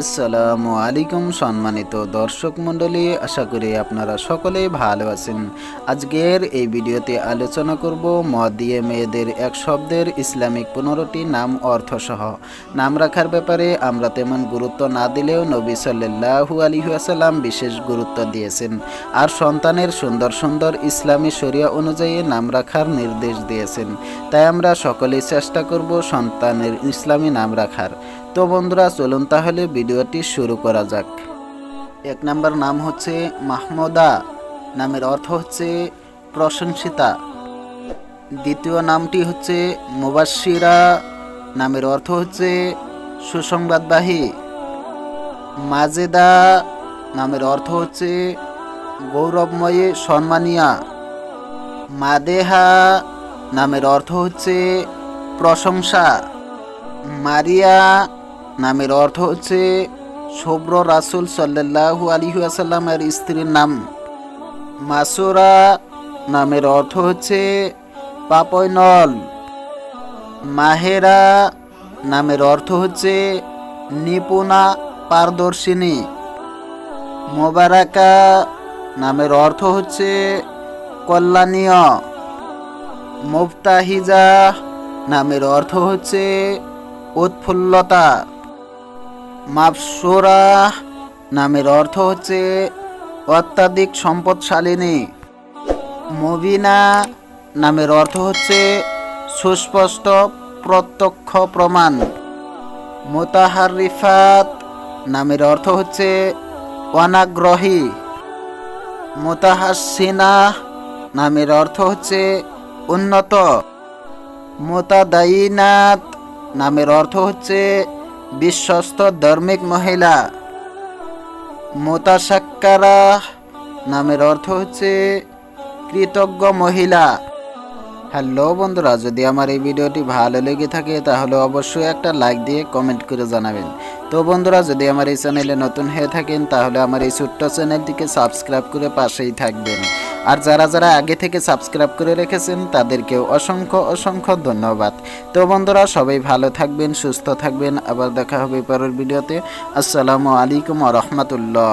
আসসালামু আলাইকুম সম্মানিত দর্শক মণ্ডলী, আশা করি আপনারা সকলে ভালো আছেন। আজকের এই ভিডিওতে আলোচনা করব মদ দিয়ে মেয়েদের এক শব্দের ইসলামিক পনেরোটি নাম অর্থসহ। নাম রাখার ব্যাপারে আমরা তেমন গুরুত্ব না দিলেও নবী সাল্লাহু আলহিহাসাল্লাম বিশেষ গুরুত্ব দিয়েছেন। আর সন্তানের সুন্দর সুন্দর ইসলামী শরিয়া অনুযায়ী নাম রাখার নির্দেশ দিয়েছেন। তাই আমরা সকলেই চেষ্টা করব সন্তানের ইসলামী নাম রাখার। তো বন্ধুরা, চলুন তাহলে ভিডিওটি শুরু করা যাক। এক নাম্বার নাম হচ্ছে মাহমুদা, নামের অর্থ হচ্ছে প্রশংসিতা। দ্বিতীয় নামটি হচ্ছে মুবাশিরা নামের অর্থ হচ্ছে সুসংবাদবাহী। মাজেদা, নামের অর্থ হচ্ছে গৌরবময়ী, সম্মানিয়া। মাদেহা, নামের অর্থ হচ্ছে প্রশংসা। মারিয়া নামের অর্থ হচ্ছে শুভ্র রাসুল সাল্লাহু আলিহু আসাল্লামের স্ত্রীর নাম। মাসুরা নামের অর্থ হচ্ছে পাপৈনল মাহেরা নামের অর্থ হচ্ছে নিপুণা পারদর্শিনী। মোবারাকা নামের অর্থ হচ্ছে কল্যাণীয়। মুফতাহিজা নামের অর্থ হচ্ছে উৎফুল্লতা। মাপসোরা নামের অর্থ হচ্ছে অত্যাধিক সম্পদশালিনী। মবিনা নামের অর্থ হচ্ছে সুস্পষ্ট প্রত্যক্ষ প্রমাণ। মোতাহারিফাত নামের অর্থ হচ্ছে অনাগ্রহী। মোতাহাসিনা নামের অর্থ হচ্ছে উন্নত। মোতাদাইনাত নামের অর্থ হচ্ছে বিশ্বস্ত ধার্মিক মহিলা। মোতাসাক্কারা নামের অর্থ হচ্ছে কৃতজ্ঞ মহিলা। হ্যালো বন্ধুরা, যদি আমার এই ভিডিওটি ভালো লেগে থাকে তাহলে অবশ্যই একটা লাইক দিয়ে কমেন্ট করে জানাবেন। তো বন্ধুরা, যদি আমার এই চ্যানেলে নতুন হয়ে থাকেন তাহলে আমার এই ছোট্ট চ্যানেলটিকে সাবস্ক্রাইব করে পাশেই থাকবেন। আর যারা যারা আগে থেকে সাবস্ক্রাইব করে রেখেছেন, তাদেরকেও অসংখ্য অসংখ্য ধন্যবাদ। তো বন্ধুরা, সবাই ভালো থাকবেন, সুস্থ থাকবেন। আবার দেখা হবে পরের ভিডিওতে। আসসালামু আলাইকুম রহমতুল্লাহ।